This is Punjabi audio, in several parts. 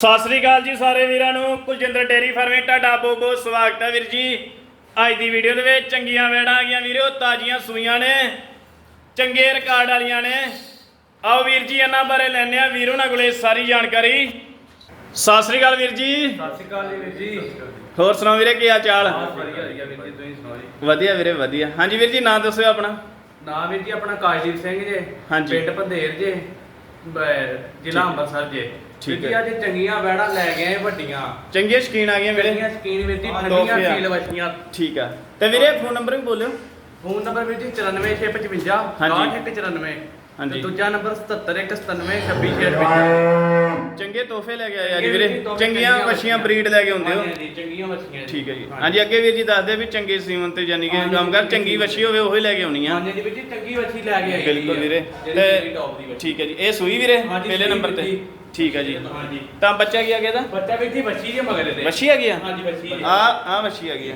ਸਤਿ ਸ੍ਰੀ ਅਕਾਲ ਜੀ ਸਾਰੇ ਵੀਰਾਂ ਨੂੰ। ਕੁਲਜਿੰਦਰ ਡੇਰੀ ਫਾਰਮੇ ਤੁਹਾਡਾ ਬਹੁਤ ਬਹੁਤ ਸਵਾਗਤ ਹੈ ਵੀਰ ਜੀ। ਅੱਜ ਦੀ ਵੀਡੀਓ ਦੇ ਵਿੱਚ ਚੰਗੀਆਂ ਵੇੜਾਂ ਆ ਗਈਆਂ ਵੀਰੋ ਤਾਜ਼ੀਆਂ ਸੂਈਆਂ ਨੇ ਚੰਗੇ ਰਿਕਾਰਡ ਵਾਲੀਆਂ ਨੇ। ਆਓ ਵੀਰ ਜੀ ਇਹਨਾਂ ਬਾਰੇ ਲੈਣੇ ਆ ਵੀਰੋ ਨਾਲ ਕੋਲੇ ਸਾਰੀ ਜਾਣਕਾਰੀ। ਸਤਿ ਸ੍ਰੀ ਅਕਾਲ ਵੀਰ ਜੀ। ਸਤਿ ਸ਼੍ਰੀ ਅਕਾਲ ਵੀਰ ਜੀ। ਹੋਰ ਸੁਣਾਓ ਵੀਰੇ ਕੀ ਹਾਲ ਚਾਲ? ਵਧੀਆ ਵਧੀਆ ਵੀਰ ਜੀ ਤੁਸੀਂ ਸੁਣਾਓ ਜੀ? ਵਧੀਆ ਵੀਰੇ ਵਧੀਆ। ਹਾਂਜੀ ਵੀਰ ਜੀ ਨਾਂ ਦੱਸਿਓ ਆਪਣਾ। ਨਾਮ ਵੀਰ ਜੀ ਆਪਣਾ ਕਾਜਦੀਪ ਸਿੰਘ ਜੇ ਹਾਂਜੀ। ਪਿੰਡ ਪੰਧੇਰ ਜੇ ਜ਼ਿਲ੍ਹਾ। ਅੰਮ੍ਰਿਤਸਰ ਜੇ। ਠੀਕ ਹੈ। ਅੱਜ ਚੰਗੀਆਂ ਵੈੜਾਂ ਲੈ ਗਏ ਆ ਵੱਡੀਆਂ ਚੰਗੀਆਂ ਸ਼ਕੀਨ ਆ ਗਈਆਂ ਵੀਰੇ ਚੰਗੀਆਂ ਸਕੀਨ ਜੀ ਹਾਂ, ਠੰਡੀਆਂ ਤੋਹਫੇ ਆ। ਫੀਲ ਵਛੀਆਂ ਠੀਕ ਆ ਤੇ ਵੀਰੇ ਫੋਨ ਨੰਬਰ ਵੀ ਬੋਲਿਓ ਫੋਨ ਨੰਬਰ ਵੀਰ ਜੀ 94655 ਹਾਂਜੀ। 6194 ਹਾਂਜੀ। ਦੂਜਾ ਨੰਬਰ 7719962658 ਚੰਗੇ ਤੋਹਫੇ ਲੈ ਕੇ ਆਏ ਅੱਜ ਵੀਰੇ। ਚੰਗੀਆਂ ਵਛੀਆਂ। ਬਰੀਡ ਲੈ ਕੇ ਆਉਂਦੇ ਹੋ। ਹਾਂਜੀ, ਚੰਗੀਆਂ ਠੀਕ ਹੈ ਜੀ। ਹਾਂਜੀ। ਅੱਗੇ ਵੀਰ ਜੀ ਦੱਸਦੇ ਵੀ ਚੰਗੇ ਸੀਮਨ ਤੇ ਯਾਨੀ ਕਿ ਕੰਮ ਕਰ ਚੰਗੀ ਵਛੀ ਹੋਵੇ ਉਹੀ ਲੈ ਕੇ ਆਉਣੀ ਆ। ਹਾਂਜੀ ਜੀ ਵੀਰ ਜੀ ਚੰਗੀ ਵਛੀ ਲੈ ਕੇ ਆਈ ਬਿਲਕੁਲ। ਵੀਰੇ। ਤੇ ਠੀਕ ਹੈ ਜੀ। ਇਹ ਸੂਈ ਵੀਰੇ ਪਹਿਲੇ ਨੰਬਰ ਤੇ। ਠੀਕ ਹੈ ਜੀ। ਹਾਂਜੀ। ਤਾਂ ਬੱਚਾ ਕੀ ਆ ਗਿਆ ਦਾ ਬੱਚਾ ਵੀਰ ਜੀ ਵਛੀ ਦੇ ਮਗਰ ਦੇ ਵਛੀ ਆ ਗਿਆ ਹਾਂਜੀ ਵਛੀ ਆ ਆ ਵਛੀ ਆ ਗਈ ਆ।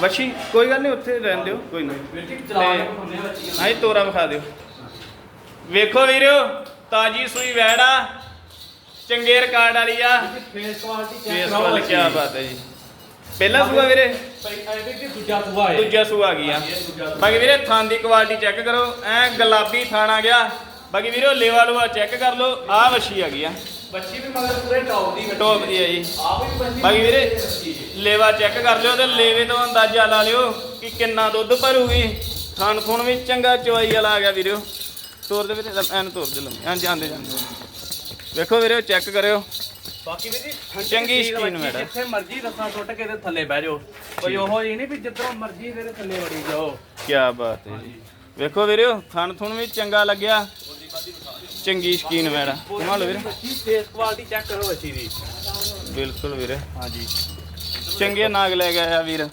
ਵਛੀ ਕੋਈ ਗੱਲ ਨਹੀਂ ਉੱਥੇ ਰਹਿਣ ਦਿਓ ਕੋਈ ਨਾ। ਵੀਰ ਜੀ ਚਲਾ ਕੇ ਤੇ- ਦਿਖਾਉਂਦੇ ਆ ਵਛੀ ਆਈ ਤੋਰਾ ਵਿਖਾ ਦਿਓ। ਵੇਖੋ ਵੀਰੋ ਤਾਜੀ ਸੂਈ ਵੈੜਾ ਚੰਗੇ ਰਿਕਾਰਡ ਵਾਲੀ ਆ। ਫੇਸ ਕੁਆਲਿਟੀ ਚੈੱਕ ਫੇਸ ਵੱਲ ਕੀ। ਬਾਤ ਹੈ ਜੀ। ਪਹਿਲਾ ਸੂਆ ਵੀਰੇ? ਦੂਜਾ ਸੂਆ ਹੈ। ਦੂਜਾ ਸੂਆ ਆ ਗਿਆ। ਬਾਕੀ ਵੀਰੇ ਥਾਂ ਦੀ ਕੁਆਲਿਟੀ ਚੈੱਕ ਕਰੋ। ਐ ਗੁਲਾਬੀ ਥਾਣ ਆ ਗਿਆ। ਬਾਕੀ ਵੀਰੋ ਲੇਵਾ ਲੂਆ ਚੈੱਕ ਕਰ ਲਓ। ਆ ਵਛੀ ਆ ਗਈ ਆ। ਬੱਚੀ ਵੀ ਮਗਰ ਪੂਰੇ ਟੌਪ ਦੀ ਟੌਪ ਦੀ ਹੈ ਜੀ। ਆਪ ਵੀ ਬੱਚੀ ਬਾਕੀ ਵੀਰੇ। ਲੇਵਾ ਚੈੱਕ ਕਰ ਲਿਓ ਤੇ ਲੇਵੇ ਤੋਂ ਅੰਦਾਜ਼ਾ ਲਾ ਲਿਓ ਕਿ ਕਿੰਨਾ ਦੁੱਧ ਭਰੂਗੀ। ਥਣ ਥੁਣ ਵੀ ਚੰਗਾ ਚਵਾਈ ਵਾਲਾ ਆ ਗਿਆ ਵੀਰੋ। ਤੋਰ ਦੇ ਵੀਰੇ ਐਨ ਤੋਰ ਦੇ ਲੰਮੇ। ਐਨ ਜਾਂਦੇ ਜਾਂਦੇ। ਵੇਖੋ ਵੀਰੇ ਚੈੱਕ ਕਰਿਓ। ਬਾਕੀ ਵੀਰ ਜੀ ਠੰਡੀ ਚੰਗੀ ਸੀਲ ਸਕੀਨ ਮੈਡਮ। ਜਿੱਥੇ ਮਰਜ਼ੀ ਰੱਸਾਂ ਟੁੱਟ ਕੇ ਤੇ ਥੱਲੇ ਬਹਿ ਜਾਓ। ਕੋਈ ਉਹ ਹੀ ਨਹੀਂ ਵੀ ਜਿੱਧਰੋਂ ਮਰਜ਼ੀ ਇਹਦੇ ਥੱਲੇ ਵੜੀ ਜਾਓ। ਕੀ ਬਾਤ ਹੈ ਜੀ। ਵੇਖੋ ਵੀਰੇ ਥਣ ਥੁਣ ਵੀ ਚੰਗਾ ਲੱਗਿਆ। ਚੰਗੀ ਸ਼ਕੀਨ ਮੈੜਾ ਕਮਾ ਲਓ ਵੀਰੇ। ਬੱਚੀ ਫੇਸ ਕੁਆਲਿਟੀ ਚੈੱਕ ਕਰੋ ਬੱਚੀ ਦੀ ਬਿਲਕੁਲ ਵੀਰੇ। ਹਾਂਜੀ। ਚੰਗੇ ਨਾਗ ਲੈ ਗਿਆ ਆ ਵੀਰ।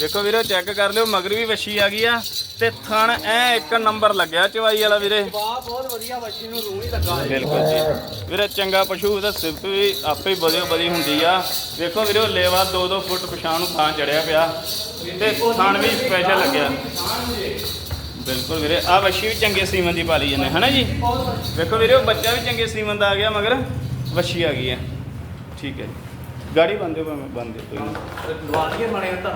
ਵੇਖੋ ਵੀਰੇ ਚੈੱਕ ਕਰ ਲਿਓ ਮਗਰ ਵੀ ਵਛੀ ਆ ਗਈ ਆ। ਤੇ ਥਣ ਐ ਇੱਕ ਨੰਬਰ ਲੱਗਿਆ ਚਵਾਈ ਵਾਲਾ ਵੀਰੇ। ਵਾਹ ਬਹੁਤ ਵਧੀਆ ਬੱਚੀ ਨੂੰ ਰੂਹ ਹੀ ਲੱਗਾ। ਬਿਲਕੁਲ ਜੀ। ਵੀਰੇ ਚੰਗਾ ਪਸ਼ੂ ਉਹਦਾ ਸਿਫਤ ਵੀ ਆਪੇ ਹੀ ਵਧੀ ਹੁੰਦੀ ਆ। ਵੇਖੋ ਵੀਰੇ ਉਹ ਲੇਵਾ 2-2 ਫੁੱਟ ਪਛਾਣ ਨੂੰ ਥਾਂ ਚੜਿਆ ਪਿਆ। ਤੇ ਥਣ ਵੀ ਸਪੈਸ਼ਲ ਲੱਗਿਆ। ਬਿਲਕੁਲ ਵੀਰੇ ਆ ਵਛੀ ਵੀ ਚੰਗੇ ਸੀਮਨ ਦੀ ਪਾਲੀ ਜਾਂਦੇ ਹਨਾ ਜੀ? ਵੇਖੋ ਵੀਰੇ ਉਹ ਬੱਚਾ ਵੀ ਚੰਗੇ ਸੀਮਨ ਦਾ ਆ ਗਿਆ ਮਗਰ ਵਛੀ ਆ ਗਈ ਹੈ ਠੀਕ ਹੈ ਜੀ। ਗਾੜੀ ਬੰਦੇ ਭਾਵੇਂ ਬੰਦੇ ਕੋਈ ਨਾ ਦਵਾਈਏ ਮਣੇ ਤਾਂ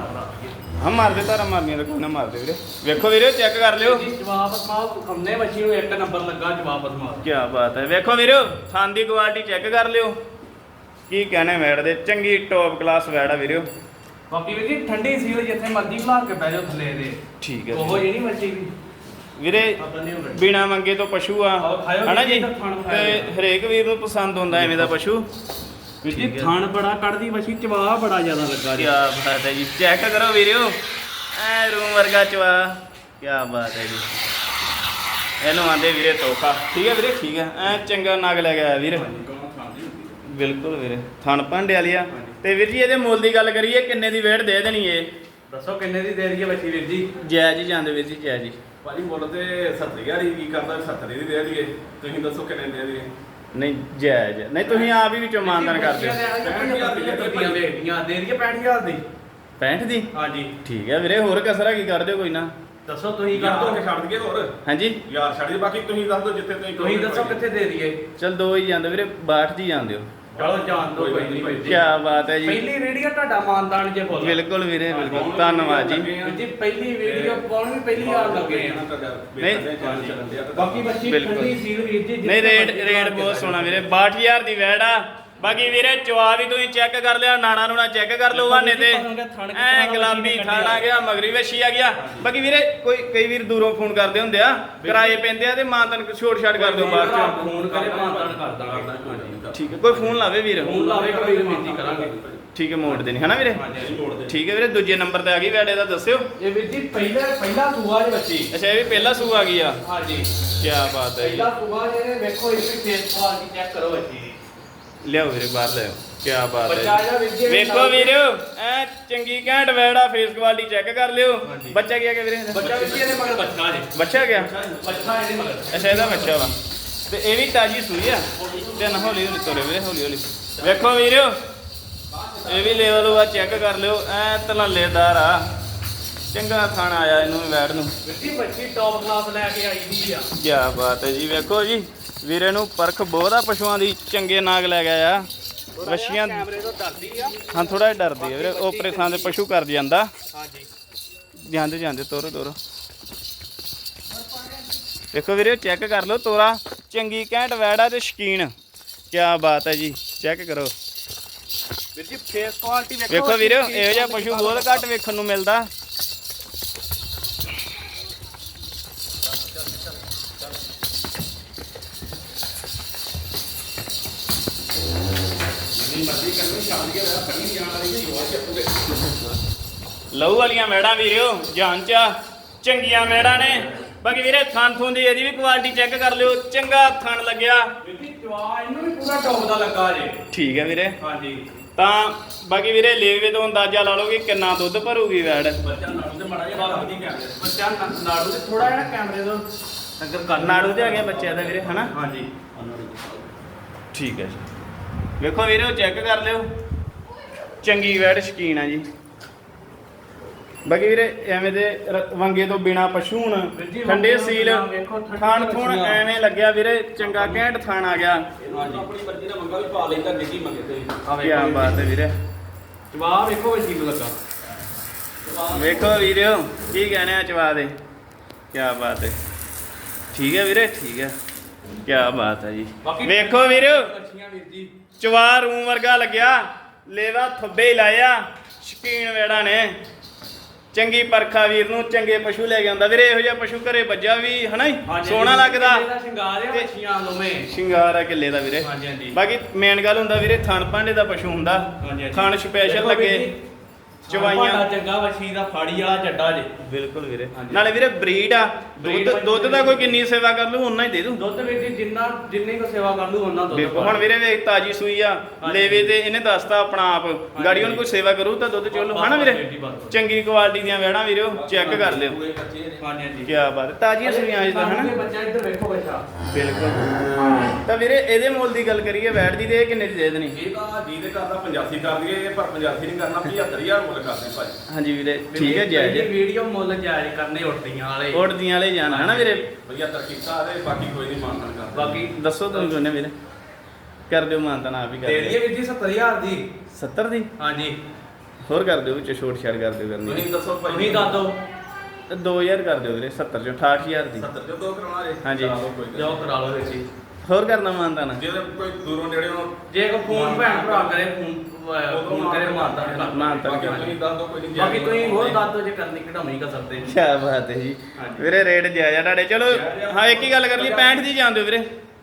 ਹਾਂ ਮਾਰਦੇ ਤਾਰਾ ਮਾਰਨੀਆਂ ਤਾਂ ਕੋਈ ਨਾ ਮਾਰਦੇ ਵੀਰੇ। ਵੇਖੋ ਵੀਰੇ ਚੈੱਕ ਕਰ ਲਿਓ। ਜੀ ਜਵਾਬ ਅਸਮਾਲ ਹਮਨੇ ਬੱਚੀ ਨੂੰ ਇੱਕ ਨੰਬਰ ਲੱਗਾ ਜਵਾਬ ਅਸਮਾਲ ਕੀ ਬਾਤ ਹੈ। ਵੇਖੋ ਵੀਰੋ ਥਾਂ ਦੀ ਕੁਆਲਿਟੀ ਚੈੱਕ ਕਰ ਲਿਓ। ਕੀ ਕਹਨੇ ਵੈੜ ਦੇ? ਚੰਗੀ ਟੌਪ ਕਲਾਸ ਵੈੜ ਆ ਵੀਰੋ। ਬਾਕੀ ਵੀਰ ਜੀ ਠੰਡੀ ਸੀ ਜਿੱਥੇ ਮਰਜ਼ੀ ਖਲਾ ਕੇ ਬਹਿ ਜਾਓ ਥੱਲੇ ਦੇ। ਠੀਕ ਹੈ ਉਹ ਜਿਹੜੀ ਬੱਚੀ ਵੀ। ਵੀਰੇ ਨਹੀਂ ਹੋਣਾ ਬਿਨਾ ਮੰਗੇ ਤੋਂ ਪਸ਼ੂ ਆ। ਹਨਾ ਜੀ ਤਾਂ। ਹਰੇਕ ਵੀਰ ਨੂੰ ਪਸੰਦ ਹੁੰਦਾ ਐਵੇਂ ਦਾ ਪਸ਼ੂ। ਵੀਰ ਜੀ। ਥਣ ਬੜਾ ਕੱਢਦੀ ਬੱਚੀ ਚਵਾ ਬੜਾ ਜ਼ਿਆਦਾ ਲੱਗਾ ਕੀ ਜੀ ਬਾਤ ਹੈ ਜੀ। ਚੈੱਕ ਕਰੋ ਵੀਰੋ ਐ ਰੂਮ ਵਰਗਾ ਚਵਾ ਕੀ ਬਾਤ ਹੈ ਜੀ। ਇਹਨੂੰ ਆਂਦੇ ਵੀਰੇ ਤੋਹਫਾ। ਠੀਕ ਹੈ ਵੀਰੇ ਠੀਕ ਹੈ। ਐ ਚੰਗਾ ਨਗ ਲੈ ਗਿਆ ਵੀਰ। ਬਿਲਕੁਲ ਵੀਰੇ। ਥਣ ਭਾਂਡੇ ਵਾਲੀ ਆ। ਤੇ ਵੀਰ ਜੀ ਇਹਦੇ ਮੁੱਲ ਦੀ ਗੱਲ ਕਰੀਏ ਕਿੰਨੇ ਦੀ ਵੇਟ ਦੇ ਦੇਣੀ ਏ ਦੱਸੋ ਕਿੰਨੇ ਦੀ ਦੇ ਦਈਏ ਬੱਚੀ ਵੀਰ ਜੀ? ਜਾਇਜ਼ ਹੀ ਜਾਂਦੇ ਵੀਰ ਜੀ ਜਾਇਜ਼ ਹੀ ਭਾਜੀ ਮੁੱਲ ਤੇ 70000 ਹੀ ਕੀ ਕਰਦਾ 70 ਦੀ ਦੇ ਦਈਏ। ਤੁਸੀਂ ਦੱਸੋ ਕਿੰਨੇ ਦੇ ਦਈਏ? ਨਹੀਂ ਜਾਇਜ਼ ਹੈ। ਨਹੀਂ ਤੁਸੀਂ ਆਪ ਹੀ ਵਿੱਚੋਂ ਮਾਨਦਾਨ ਕਰਦੇ ਹੋ ਦੇ ਦਈਏ 65000 ਦੀ 65 ਦੀ ਹਾਂਜੀ। ਠੀਕ ਹੈ ਵੀਰੇ ਹੋਰ ਕਸਰਾ ਕੀ ਕਰ ਦਿਓ ਕੋਈ ਨਾ। ਦੱਸੋ ਤੁਸੀਂ ਕਰ ਯਾਰ ਦੋ ਕੇ ਛੱਡ ਦਈਏ ਹੋਰ। ਹਾਂਜੀ। ਯਾਰ ਛੱਡ ਦਈਏ ਬਾਕੀ ਤੁਸੀਂ ਦੱਸ ਦਿਓ ਜਿੱਥੇ ਤੁਸੀਂ ਤੁਸੀਂ ਦੱਸੋ ਕਿੱਥੇ ਦੇ ਦਈਏ। ਚਲ ਦੋ ਹੀ ਜਾਂਦੇ ਵੀਰੇ 62 ਦੀ ਜਾਂਦੇ ਹੋ। ਚਲੋ ਜਾਣ ਦੋ ਕੋਈ ਨਹੀਂ ਵੀਰ ਕੀ ਬਾਤ ਹੈ ਜੀ। ਪਹਿਲੀ ਵੀਡੀਓ ਤੁਹਾਡਾ ਮਾਨਦਾਨ ਜੇ ਬੋਲ। ਬਿਲਕੁਲ ਵੀਰੇ ਬਿਲਕੁਲ। ਧੰਨਵਾਦ ਜੀ। ਜੀ ਪਹਿਲੀ ਵੀਡੀਓ ਪਾਉਣ ਵੀ ਪਹਿਲੀ ਵਾਰ ਲੱਗੇ ਆ। ਬਾਕੀ ਬੱਚੀ ਬਿਲਕੁਲ। ਠੰਡੀ ਸੀਲ ਵੀਰ ਜੀ ਨਹੀਂ ਰੇਟ ਰੇਟ ਬਹੁਤ ਸੋਹਣਾ ਵੀਰੇ। 62000 ਦੀ ਵੈੜ ਆ। ਬਾਕੀ ਵੀਰੇ ਚਵਾ ਵੀ ਤੁਸੀਂ ਚੈੱਕ ਕਰ ਲਿਆ ਨਾਣਾ ਨੂਣਾ ਚੈੱਕ ਕਰ ਲਓ ਵਾਨੇ ਤੇ ਐ ਗੁਲਾਬੀ ਥਾਣਾ ਗਿਆ ਮਗਰੀ ਵਛੀ ਆ ਗਿਆ। ਬਾਕੀ ਵੀਰੇ ਕੋਈ ਕਈ ਵੀਰ ਦੂਰੋਂ ਫੋਨ ਕਰਦੇ ਹੁੰਦੇ ਆ ਕਿਰਾਏ ਪੈਂਦੇ ਆ ਤੇ ਮਾਨਤਨ ਛੋਟ ਛਾਟ ਕਰ ਦਿਓ ਬਾਅਦ ਚ। ਫੋਨ ਕਰੇ ਮਾਨਦਾਨ ਕਰ ਦਾਂਗਾ ਠੀਕ ਹੈ ਕੋਈ ਫੋਨ ਲਾਵੇ ਵੀਰ? ਫੋਨ ਲਾਵੇ ਕੋਈ ਬੇਨਤੀ ਕਰਾਂਗੇ। ਠੀਕ ਹੈ ਮੋੜ ਦੇਣੀ ਹਨਾ ਵੀਰੇ? ਹਾਂਜੀ ਠੀਕ ਹੈ ਵੀਰੇ ਦੂਜੇ ਨੰਬਰ ਤੇ ਆ ਗਈ ਵੈੜੇ ਦਾ ਦੱਸਿਓ। ਇਹ ਵੀਰ ਜੀ ਪਹਿਲਾ ਪਹਿਲਾ ਸੂਆ ਜੇ ਬੱਚੀ ਅੱਛਾ ਇਹ ਵੀ ਪਹਿਲਾ ਸੂ ਆ ਗਈ ਆ। ਹਾਂਜੀ। ਕੀ ਬਾਤ ਹੈ ਪਹਿਲਾ ਸੂਆ ਜਿਹੜੇ ਵੇਖੋ ਇਸ ਵੀ ਫੇਸ ਕੁਆਲਿਟੀ ਚੈੱਕ ਕਰੋ ਬੱਚੀ ਦੀ ਲਿਆਓ ਵੀਰੇ ਬਾਹਰ ਲਿਆਓ। ਕੀ ਬਾਤ ਹੈ ਬੱਚਾ ਜੀ। ਵੀਰ ਜੀ ਵੇਖੋ ਵੀਰੋ ਐ ਚੰਗੀ ਘੈਂਟ ਵੈੜਾ ਫੇਸ ਕੁਆਲਿਟੀ ਚੈੱਕ ਕਰ ਲਿਓ। ਬੱਚਾ ਕੀ ਆ ਗਿਆ ਵੀਰੇ? ਬੱਚਾ ਵੀਰ ਜੀ ਇਹਦੇ ਮਗਰ? ਬੱਚਾ ਜੇ। ਬੱਚਾ ਗਿਆ? ਬੱਚਾ ਇਹਦੇ ਮਗਰ। ਅੱਛਾ ਇਹਦਾ ਬੱਚਾ ਵਾ। ਤੇ ਇਹ ਵੀ ਤਾਜੀ ਸੂਈ ਆ। ਤੇ ਨਾ ਹੌਲੀ ਹੌਲੀ ਤੋਰੇ ਵੀਰੇ ਹੌਲੀ ਹੌਲੀ। ਵੇਖੋ ਵੀਰੋ ਇਹ ਵੀ ਲੈਵਲ ਵਾ ਚੈੱਕ ਕਰ ਲਿਓ। ਐ ਤਲੱਲੇਦਾਰ ਆ। ਚੰਗਾ ਖਾਣਾ ਆਇਆ ਇਹਨੂੰ ਵੈੜ ਨੂੰ। ਵੀਰ ਜੀ ਬੱਚੀ ਟੌਪ ਕਲਾਸ ਲੈ ਕੇ ਆਈ ਦੀ ਆ। ਕੀ ਬਾਤ ਹੈ ਜੀ ਵੇਖੋ ਜੀ। ਵੀਰੇ ਨੂੰ ਪਰਖ ਬਹੁਤ ਆ ਪਸ਼ੂਆਂ ਦੀ ਚੰਗੇ ਨਾਗ ਲੈ ਗਿਆ ਆ ਵਸ਼ੀਆਂ ਕੈਮਰੇ ਤੋਂ ਡਰਦੀ ਆ। ਹਾਂ ਥੋੜਾ ਜਿਹਾ ਡਰਦੀ ਆ ਵੀਰੇ ਓਪਰੇ ਥਾਂ ਦੇ ਪਸ਼ੂ ਕਰ ਜਾਂਦਾ। ਹਾਂਜੀ। ਜਾਂਦੇ ਜਾਂਦੇ ਤੋਰੋ ਤੋਰੋ। ਦੇਖੋ ਵੀਰੇ ਚੈੱਕ ਕਰ ਲਓ ਤੋਰਾ। ਚੰਗੀ ਘੈਂਟ ਵੈੜਾ ਤੇ ਸ਼ਕੀਨ। ਕੀ ਬਾਤ ਹੈ ਜੀ ਚੈੱਕ ਕਰੋ। ਵੀਰ ਜੀ ਫੇਸ ਕੁਆਲਿਟੀ ਵੇਖੋ ਵੀਰੇ ਇਹੋ ਜਿਹਾ ਪਸ਼ੂ ਬਹੁਤ ਘੱਟ ਵੇਖਣ ਨੂੰ ਮਿਲਦਾ। ਲਹੂ ਵਾਲੀਆਂ ਮੈੜਾਂ ਵੀਰਿਓ ਜਾਨ ਚਾ। ਚੰਗੀਆਂ ਮੈੜਾਂ ਨੇ। ਬਾਕੀ ਵੀਰੇ ਥਣ ਥੁਣ ਦੀ ਇਹਦੀ ਵੀ ਕੁਆਲਿਟੀ ਚੈੱਕ ਕਰ ਲਿਓ। ਚੰਗਾ ਥਣ ਲੱਗਿਆ। ਵੀਰ ਜੀ ਜਵਾ ਇਹਨੂੰ ਵੀ ਪੂਰਾ ਟੌਪ ਦਾ ਲੱਗਾ ਜੇ। ਠੀਕ ਹੈ ਵੀਰੇ। ਹਾਂਜੀ। ਤਾਂ ਬਾਕੀ ਵੀਰੇ ਲੇਵੇ ਤੋਂ ਅੰਦਾਜ਼ਾ ਲਾ ਲਓ ਕਿ ਕਿੰਨਾ ਦੁੱਧ ਭਰੂਗੀ ਵੈੜ। ਬੱਚਾ ਨਾਲੋਂ ਤੇ ਮਾੜਾ ਜਿਹਾ ਲੱਗਦੀ ਕਹਿੰਦੇ ਬੱਚਾ ਨਾ- ਨਾੜੂ ਤੇ ਥੋੜਾ ਜਿਹਾ ਕੈਮਰੇ ਤੋਂ ਅਗਰ ਨਾੜੂ ਤੇ ਆ ਗਿਆ ਬੱਚਿਆਂ ਦਾ ਵੀਰੇ ਹਨਾ? ਹਾਂਜੀ। ਠੀਕ ਹੈ ਜੀ। ਵੇਖੋ ਵੀਰੇ ਉਹ ਚੈੱਕ ਕਰ ਲਿਓ। ਚੰਗੀ ਵੈੜ ਸ਼ਕੀਨ ਆ ਜੀ। ਬਾਕੀ ਵੀਰੇ ਐਵੇਂ ਦੇ ਵੰਗੇ ਤੋਂ ਬਿਨਾ ਪਸ਼ੂਣ ਠੰਡੇ ਸੀਲ ਥਾਣ ਥੁਣ। ਐਵੇਂ ਲੱਗਿਆ ਵੀਰੇ ਚੰਗਾ ਘੈਂਟ ਥਾਣ ਆ ਗਿਆ। ਆਪਣੀ ਮਰਜ਼ੀ ਦਾ ਮੰਗਾ ਵੀ ਪਾ ਲੈਂਦਾ ਜਿੱਦੀ ਮੰਗੇ ਤੇ। ਆ ਕੀ ਬਾਤ ਹੈ ਵੀਰੇ। ਜਵਾ ਵੇਖੋ ਵਜੀਬ ਲੱਗਾ। ਵੇਖੋ ਵੀਰਿਓ ਕੀ ਕਹਿੰਦੇ ਆ ਚਵਾ ਦੇ। ਕੀ ਬਾਤ ਹੈ। ਠੀਕ ਹੈ ਵੀਰੇ ਠੀਕ ਹੈ। ਕੀ ਬਾਤ ਹੈ ਜੀ। ਵੇਖੋ ਵੀਰਿਓ ਅੱਛੀਆਂ ਵੀਰ ਜੀ। ਚਵਾ ਰੂਮ ਵਰਗਾ ਲੱਗਿਆ ਲੇਵਾ ਥੱਬੇ ਹੀ ਲਾਇਆ ਸ਼ਕੀਨ ਵੇੜਾ ਨੇ। ਚੰਗੀ ਪਰਖਾ ਵੀਰ ਨੂੰ ਚੰਗੇ ਪਸ਼ੂ ਲੈ ਕੇ ਆਉਂਦਾ। ਵੀਰੇ ਇਹੋ ਜਿਹਾ ਪਸ਼ੂ ਘਰੇ ਵੱਜਾ ਵੀ ਹਨਾ ਸੋਹਣਾ ਲੱਗਦਾ। ਸ਼ਿੰਗਾਰ ਆ ਸ਼ਿੰਗਾਰ ਆ ਕਿੱਲੇ ਦਾ ਵੀਰੇ। ਹਾਂਜੀ, ਹਾਂਜੀ। ਬਾਕੀ ਮੇਨ ਗੱਲ ਹੁੰਦਾ ਵੀਰੇ ਥਣ ਭਾਂਡੇ ਦਾ ਪਸ਼ੂ ਹੁੰਦਾ। ਥਣ ਸਪੈਸ਼ਲ ਲੱਗੇ। ਚਵਾਈਆਂ ਚੰਗਾ ਵਛੀ ਦਾ ਫਾੜੀ ਵਾਲਾ ਚੱਡਾ ਜੇ। ਬਿਲਕੁਲ ਵੀਰੇ। ਹਾਂਜੀ। ਨਾਲੇ ਵੀਰੇ ਬਰੀਡ ਆ। ਦੁੱਧ ਦੁੱਧ ਦਾ ਕੋਈ ਕਿੰਨੀ ਸੇਵਾ ਕਰ ਲੂ ਉਨਾ ਹੀ ਦੇ ਦੂੰ ਦੁੱਧ ਜੀ ਜਿੰਨਾ ਜਿੰਨੀ ਕੋ ਸੇਵਾ ਕਰ ਲੂ ਉਹਨਾਂ ਦੁੱਧ ਦੇਖੋ ਹੁਣ ਵੀਰੇ ਵੇਖ ਤਾਜੀ ਸੂਈ ਆ। ਹਾਂਜੀ। ਲੇਵੇ ਤੇ ਇਹਨੇ ਦੱਸਤਾ ਆਪਣਾ ਆਪ। ਗਾੜੀ ਉਹਨੂੰ ਕੋਈ ਸੇਵਾ ਕਰੂ ਤਾਂ ਦੁੱਧ ਚੋਲੂ ਹਨਾ ਵੀਰੇ। ਚੰਗੀ ਕੁਆਲਿਟੀ ਦੀਆਂ ਵੈੜਾਂ ਵੀਰੋ ਚੈੱਕ ਕਰ ਲਿਓ। ਹਾਂਜੀ ਹਾਂਜੀ। ਕੀ ਬਾਤ ਹੈ। ਤਾਜ਼ੀਆਂ ਸੂਈਆਂ ਅੱਜ ਇਹ ਹਨਾ? ਬੱਚਾ ਇੱਧਰ ਵੇਖੋ ਬੱਚਾ। ਬਿਲਕੁਲ। ਤਾਂ ਵੀਰੇ ਇਹਦੇ ਮੁੱਲ ਦੀ ਗੱਲ ਕਰੀਏ ਵੈੜ ਦੀ ਤੇ ਇਹ ਕਿੰਨੇ ਦੀ ਦੇ ਦੇਣੀ? ਇਹ ਤਾਂ ਜੀ ਦੇ ਕਰਦਾ 85 ਕਰ ਦਈਏ ਪਰ 85 ਨਹੀਂ ਕਰਨਾ 75000 ਮੁੱਲ ਕਰਦੇ ਭਾਈ। ਹਾਂਜੀ ਵੀਰੇ ਠੀਕ ਹੈ ਜਾਇਜ਼ ਇਹ ਵੀਡੀਓ ਮੁੱਲ ਜਾਇਜ਼ ਕਰਨੇ ਉੱਠਦੀਆਂ ਵਾਲੇ। ਉੜਦੀਆਂ ਵਾਲੇ ਜਾਣ ਹਨਾ ਵੀਰੇ? 75 ਕੀਤਾ ਤੇ ਬਾਕੀ ਕੋਈ ਨਹੀਂ ਮਾਨਤਨ ਕਰਦਾ। ਬਾਕੀ ਦੱਸੋ ਤੁਹਾਨੂੰ ਦੋਨੇ ਵੀਰੇ? ਕਰ ਦਿਓ ਮਾਨ ਤਾਂ ਨਾ ਆਪ ਹੀ ਕਰ ਦੇ ਦਿਓ। ਦਈਏ ਵੀਰ ਜੀ 70000 ਦੀ। 70 ਦੀ? ਹਾਂਜੀ। ਹੋਰ ਕਰ ਦਿਓ ਵਿੱਚ ਛੋਟ ਛਾੜ ਕਰ ਦਿਓ ਕਰਨੀ। ਤੁਸੀਂ ਦੱਸੋ ਭਾਈ। ਤੁਸੀਂ ਦੱਸ ਦਿਓ। ਤੇ 2000 ਕਰ ਦਿਓ ਵੀਰੇ 70 ਚੋਂ 68000 ਦੀ। 70 ਜੋ ਦੋ ਕਰਾਉਣਾ ਜੇ। ਹਾਂਜੀ। ਕਰਾ ਲਓ ਕੋਈ ਗੱਲ ਜਾਓ ਕਰਾ ਲਓ ਵੀਰ ਜੀ ਹੋਰ ਕਰਨਾ ਮਾਨ ਤਾਂ ਨਾ ਜੇ ਕੋਈ ਦੂਰੋਂ ਨੇੜੇ ਨੂੰ ਜੇ ਕੋ ਫੋਨ ਭੈਣ ਭਰਾ ਕਰੇ ਫੋਨ ਅਹ ਫੋਨ ਕਰੇ ਮਾਰਦਾ ਕਰ ਮਾਨਤਾ ਬਾਕੀ ਤੁਸੀਂ ਦੱਸ ਦਿਓ ਕੋਈ ਨਹੀਂ ਬਾਕੀ ਤੁਸੀਂ ਹੋਰ ਦੱਸ ਦਿਓ ਜੇ ਕਰਨੀ ਕਢਾਉਣੀ ਕਰ ਸਕਦੇ ਜੀ ਕੀ ਬਾਤ ਹੈ ਜੀ। ਹਾਂਜੀ। ਵੀਰੇ ਰੇਟ ਜਾਇਜ਼ ਆ ਤੁਹਾਡੇ। ਚਲੋ ਹਾਂ ਇੱਕ ਹੀ ਗੱਲ ਕਰ ਲਈ 65 ਦੀ ਜਾਣ ਦਿਓ ਵੀਰੇ।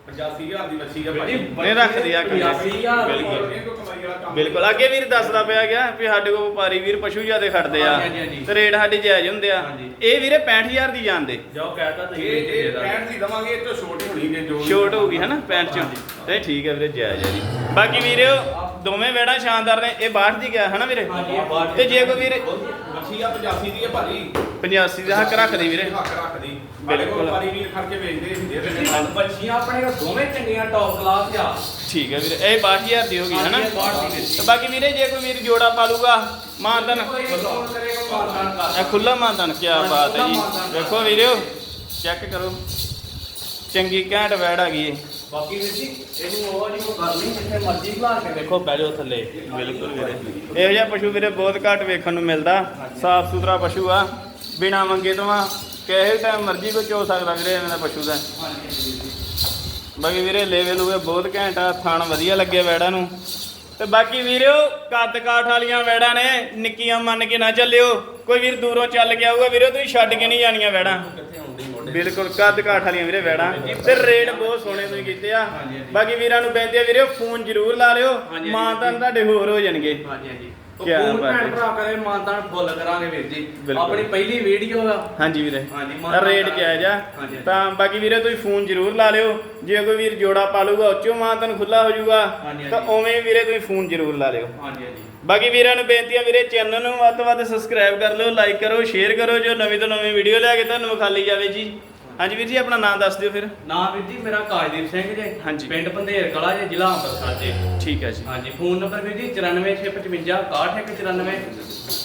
85000 ਦੀ ਬੱਚੀ ਆ ਵੀਰ ਜੀ ਭਾਈ ਨਹੀਂ ਰੱਖਦੀ ਆ ਕਮਾਈ। 85000 ਬਿਲਕੁਲ। ਇਹ ਕੋਈ ਕਮਾਈ ਵਾਲਾ ਕੰਮ ਬਿਲਕੁਲ। ਅੱਗੇ ਵੀਰ ਦੱਸਦਾ ਪਿਆ ਗਿਆ ਵੀ ਸਾਡੇ ਕੋਲ ਵਪਾਰੀ ਵੀਰ ਪਸ਼ੂ ਜਿਆਦੇ ਖੜਦੇ ਆ। ਹਾਂਜੀ, ਹਾਂਜੀ, ਹਾਂਜੀ। ਤੇ ਰੇਟ ਸਾਡੇ ਜਾਇਜ਼ ਹੁੰਦੇ ਆ। ਹਾਂਜੀ। ਇਹ ਵੀਰੇ 65000 ਦੀ ਜਾਂਦੇ ਜਾਓ ਕਹਿਤਾ ਤੁਸੀਂ ਇਹ ਇਹ ਦੇ ਦਾਂਗੇ। 65 ਦੀ ਦਵਾਂਗੇ ਇਹ ਤੋਂ ਛੋਟੀ ਹੋਣੀ ਜੇ ਜੋ ਛੋਟ ਹੋਊਗੀ ਹਨਾ 65 ਚੋਂ। ਤੇ ਠੀਕ ਹੈ ਵੀਰੇ ਜਾਇਜ਼ ਹੈ ਜੀ। ਬਾਕੀ ਵੀਰੇ ਦੋਵੇਂ ਵੇੜਾ ਸ਼ਾਨਦਾਰ ਨੇ। ਇਹ 62 ਦੀ ਗਿਆ ਹਨਾ ਵੀਰੇ? ਹਾਂਜੀ, ਇਹ 62 ਤੇ ਜੇ ਕੋਈ ਵੀਰ ਬੱਚੀ ਆ 85 ਦੀ ਹੈ ਭਾਜੀ। 85 ਦਾ ਹੱਕ ਰੱਖਦੀ ਵੀਰੇ। ਹੱਕ ਰੱਖਦੀ। ਬਿਲਕੁਲ। ਬਿਲਕੁਲ। ਵਪਾਰੀ ਵੀ ਖੜ ਕੇ ਵੇਚਦੇ ਹੁੰਦੇ ਵੀਰ ਤੇ ਬੱਚੀਆਂ ਆਪਣੇ ਕੋਲ ਦੋਵੇਂ ਚੰਗੀਆਂ ਟੌਪ ਕਲਾਸ ਆ। ਠੀਕ ਹੈ ਵੀਰੇ। ਇਹ 62000 ਦੀ ਹੋ ਗਈ ਹਨਾ? ਹਾਂਜੀ, ਇਹ 62 ਦੀ ਵੀਰ ਜੀ। ਤੇ ਬਾਕੀ ਵੀਰੇ ਜੇ ਕੋਈ ਵੀਰ ਜੋੜਾ ਪਾਲੂਗਾ ਮਾਨਦਨ ਕੋਈ ਫੋਨ ਕਰ ਇਹ ਖੁੱਲਾ ਮਾਨਦਨ ਕੀ ਬਾਤ ਹੈ ਜੀ। ਵੇਖੋ ਵੀਰਿਓ ਚੈੱਕ ਕਰੋ। ਚੰਗੀ ਘੈਂਟ ਵੈੜ ਆ ਗਈ ਬਾਕੀ ਵੀਰ ਜੀ, ਇਹਨੂੰ ਉਹ ਨਹੀਂ ਉਹ ਕਰਨੀ ਜਿੱਥੇ ਮਰਜ਼ੀ ਬੁਲਾ ਕੇ ਦੇਖੋ, ਬਹਿ ਜਾਓ ਥੱਲੇ। ਬਿਲਕੁਲ ਵੀਰੇ। ਇਹੋ ਜਿਹਾ ਪਸ਼ੂ ਵੀਰੇ ਬਹੁਤ ਘੱਟ ਵੇਖਣ ਨੂੰ ਮਿਲਦਾ। ਸਾਫ਼ ਸੁਥਰਾ ਪਸ਼ੂ ਆ। ਬਿਨਾ ਮੰਗੇ ਤੋਂ ਆ। ਕਿਸੇ ਟਾਈਮ ਮਰਜ਼ੀ ਕੋਈ ਚੋ ਸਕਦਾ ਵੀਰੇ ਐਵੇਂ ਦਾ ਪਸ਼ੂ ਦਾ। ਬਾਕੀ ਵੀਰੇ ਲੇਵੇ ਲੂਵੇ ਬਹੁਤ ਘੈਂਟ ਆ। ਥਣ ਵਧੀਆ ਲੱਗੇ ਵੈੜਾਂ ਨੂੰ। ਤੇ ਬਾਕੀ ਵੀਰਿਓ, ਕੱਦ ਕਾਠ ਵਾਲੀਆਂ ਵੈੜਾਂ ਨੇ। ਨਿੱਕੀਆਂ ਮੰਨ ਕੇ ਨਾ ਚੱਲਿਓ। ਕੋਈ ਵੀਰ ਦੂਰੋਂ ਚੱਲ ਕੇ ਆਊਗਾ ਵੀਰੇ ਤੁਸੀਂ ਛੱਡ ਕੇ ਨਹੀਂ ਜਾਣੀਆਂ ਵੈੜਾਂ। ਮੋਢੇ ਬਿਲਕੁਲ ਕੱਦ ਕਾਠ ਵਾਲੀਆਂ ਵੀਰੇ ਵੈੜਾਂ। ਤੇ ਰੇਟ ਬਹੁਤ ਸੋਹਣੇ ਤੁਸੀਂ ਕੀਤੇ ਆ। ਬਾਕੀ ਵੀਰਾਂ ਨੂੰ ਬੇਨਤੀ ਆ ਵੀਰੇ ਫੋਨ ਜ਼ਰੂਰ ਲਾ ਲਿਓ। ਹਾਂਜੀ, ਮਾਂ ਤਾਂ ਤੁਹਾਡੇ ਹੋਰ ਹੋ ਜਾਣਗੇ। ਹਾਂਜੀ ਹਾਂਜੀ। ਕਿਆ ਫੋਨ ਬਾਤ ਹੈ। ਭੈਣ ਭਰਾ ਕਰੇ ਮਾਨਦਾਨ ਫੁੱਲ ਕਰਾਂਗੇ ਵੀਰ ਜੀ। ਬਿਲਕੁਲ। ਆਪਣੀ ਪਹਿਲੀ ਵੀਡੀਓ ਆ। ਹਾਂਜੀ ਵੀਰੇ। ਹਾਂਜੀ, ਤਾਂ ਮਾਨ ਰੇਟ ਤਾਨ ਜਾਇਜ਼ ਆ। ਹਾਂਜੀ। ਤਾਂ ਬਾਕੀ ਵੀਰੇ ਤੁਸੀਂ ਫੋਨ ਜ਼ਰੂਰ ਲਾ ਲਿਓ। ਜੇ ਕੋਈ ਵੀਰ ਜੋੜਾ ਪਾ ਲੂਗਾ ਉੱਚੋਂ ਮਾਂ ਤੁਹਾਨੂੰ ਖੁੱਲਾ ਹੋ ਜਾਊਗਾ। ਹਾਂਜੀ, ਤਾਂ ਹਾਂਜੀ। ਉਵੇਂ ਵੀਰੇ ਤੁਸੀਂ ਫੋਨ ਜ਼ਰੂਰ ਲਾ ਲਿਓ। ਹਾਂਜੀ ਹਾਂਜੀ। ਬਾਕੀ ਵੀਰਾਂ ਨੂੰ ਬੇਨਤੀ ਆ ਵੀਰੇ ਚੈਨਲ ਨੂੰ ਵੱਧ ਤੋਂ ਵੱਧ ਸਬਸਕ੍ਰਾਈਬ ਕਰ ਲਿਓ ਲਾਈਕ ਕਰੋ ਸ਼ੇਅਰ ਕਰੋ ਜੋ ਨਵੀਂ ਤੋਂ ਨਵੀਂ ਵੀਡੀਓ ਲੈ ਕੇ ਤੁਹਾਨੂੰ ਵਿਖਾਲੀ ਜਾਵੇ ਜੀ। ਹਾਂਜੀ ਵੀਰ ਜੀ ਆਪਣਾ ਨਾਮ ਦੱਸ ਦਿਓ ਫਿਰ। ਨਾਮ ਵੀਰ ਜੀ ਮੇਰਾ ਕਾਜਦੀਪ ਸਿੰਘ ਜੇ ਹਾਂਜੀ। ਪਿੰਡ ਪੰਧੇਰ ਕਲਾ ਜੇ ਜ਼ਿਲ੍ਹਾ ਅੰਮ੍ਰਿਤਸਰ ਜੇ। ਠੀਕ ਹੈ ਜੀ। ਹਾਂਜੀ ਫੋਨ ਨੰਬਰ ਵੀਰ ਜੀ 94655 6191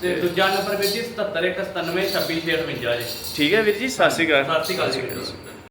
ਤੇ ਦੂਜਾ ਨੰਬਰ ਵੀਰ ਜੀ 7719762658 ਜੇ। ਠੀਕ ਹੈ ਵੀਰ ਜੀ ਸਤਿ ਸ਼੍ਰੀ ਅਕਾਲ। ਸਤਿ ਸ਼੍ਰੀ ਅਕਾਲ ਜੀ।